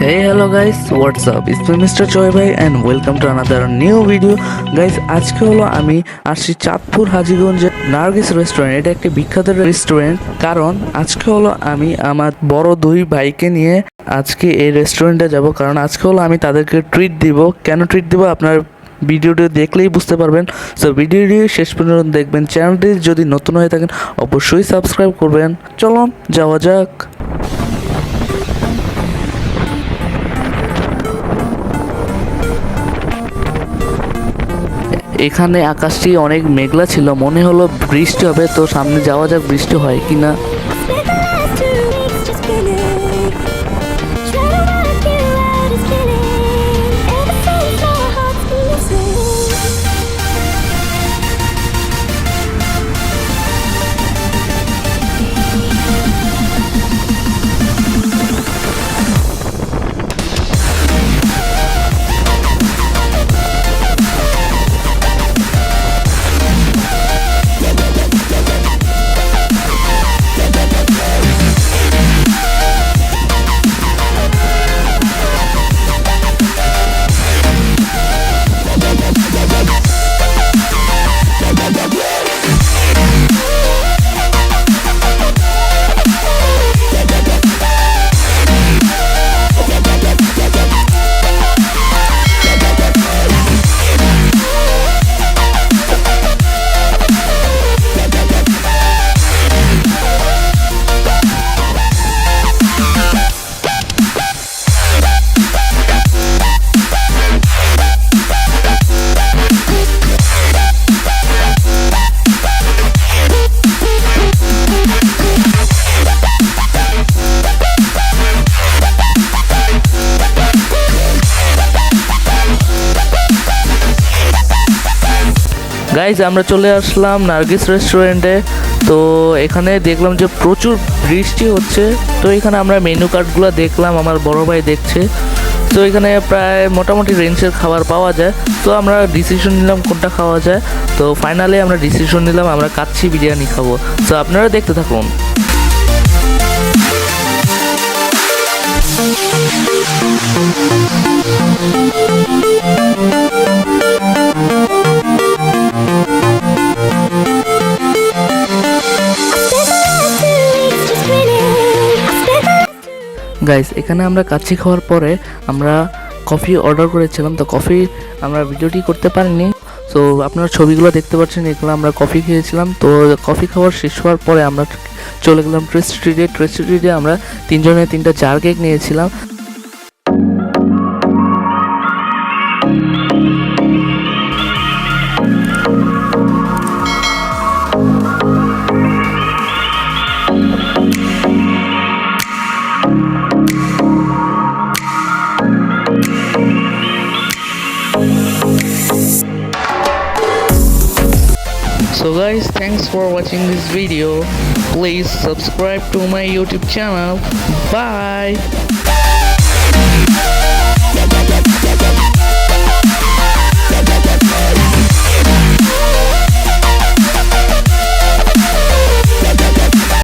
Guys, what's up? It's me Mr. Choi Bhai and welcome to another new video. Guys, আজকে হলো আমি আসছি Chandpur হাজিগঞ্জে Nargis restaurant এটা একটি বিখ্যাত রেস্টুরেন্ট কারণ আজকে হলো আমি আমার বড় দুই ভাইকে নিয়ে আজকে এই রেস্টুরেন্টে যাব। কারণ আজকে হলো আমি তাদেরকে ট্রিট দিব। কেন ট্রিট দিব? আপনার ভিডিওটি দেখলেই বুঝতে পারবেন। সো ভিডিওটি শেষ পর্যন্ত দেখবেন। চ্যানেলটি যদি নতুন হয়ে থাকেন অবশ্যই সাবস্ক্রাইব করবেন। চলুন যাওয়া যাক। এখানে আকাশটি অনেক মেঘলা ছিল, মনে হলো বৃষ্টি হবে, তো সামনে যাওয়া যাক, বৃষ্টি হয় কি না গাইজ আমরা চলে আসলাম নার্গিস রেস্টুরেন্টে তো এখানে দেখলাম যে প্রচুর বৃষ্টি হচ্ছে। তো এখানে আমরা মেনু কার্ডগুলো দেখলাম, আমার বড় ভাই দেখছে। তো এখানে প্রায় মোটামুটি রেঞ্জের খাবার পাওয়া যায়। তো আমরা ডিসিশন নিলাম কোনটা খাওয়া যায়। তো ফাইনালি আমরা ডিসিশন নিলাম, আমরা কাচ্ছি বিরিয়ানি খাব। তো আপনারা দেখতে থাকুন। Spent গাইস এখানে আমরা কাচ্ছি খাওয়ার পরে আমরা কফি অর্ডার করেছিলাম, তো কফি আমরা ভিডিওটি করতে পারিনি। তো আপনারা ছবিগুলো দেখতে পাচ্ছেন, এগুলো আমরা কফি খেয়েছিলাম। তো কফি খাওয়ার শেষ হওয়ার পরে আমরা চলে গেলাম ট্রেস স্ট্রিটে ট্রেস স্ট্রিটে আমরা তিনজনে তিনটা জার কেক নিয়েছিলাম। so guys thanks for watching this video. Please subscribe to my youtube channel. Bye.